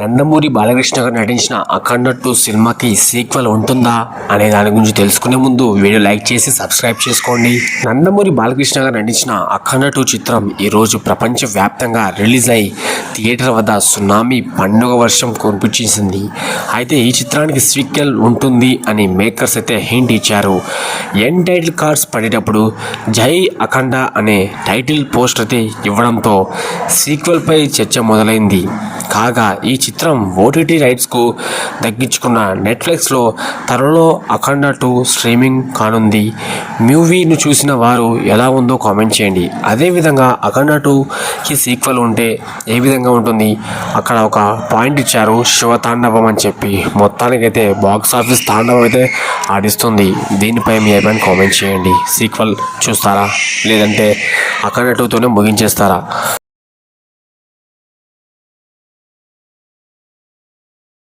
నందమూరి బాలకృష్ణ గారు నటించిన అఖండ టూ సినిమాకి సీక్వెల్ ఉంటుందా అనే దాని గురించి తెలుసుకునే ముందు వీడియో లైక్ చేసి సబ్స్క్రైబ్ చేసుకోండి. నందమూరి బాలకృష్ణ గారు నటించిన అఖండ టూ చిత్రం ఈరోజు ప్రపంచవ్యాప్తంగా రిలీజ్ అయి థియేటర్ వద్ద సునామీ పండుగ వర్షం కురిపించేసింది. అయితే ఈ చిత్రానికి సీక్వెల్ ఉంటుంది అని మేకర్స్ అయితే హింట్ ఇచ్చారు. ఎన్ టైటిల్ కార్డ్స్ పడేటప్పుడు జై అఖండ అనే టైటిల్ పోస్ట్ అయితే ఇవ్వడంతో సీక్వెల్పై చర్చ మొదలైంది. కాగా ఈ చిత్రం ఓటీటీ రైట్స్కు తగ్గించుకున్న నెట్ఫ్లిక్స్లో త్వరలో అఖండ టూ స్ట్రీమింగ్ కానుంది. మూవీని చూసిన వారు ఎలా ఉందో కామెంట్ చేయండి. అదేవిధంగా అఖండ టూకి సీక్వెల్ ఉంటే ఏ విధంగా ఉంటుంది? అక్కడ ఒక పాయింట్ ఇచ్చారు శివతాండవం అని చెప్పి. మొత్తానికైతే బాక్స్ ఆఫీస్ తాండవం అయితే ఆడిస్తుంది. దీనిపై మీ అభిప్రాయం కామెంట్ చేయండి. సీక్వెల్ చూస్తారా? లేదంటే అఖండ టూతోనే ముగించేస్తారా?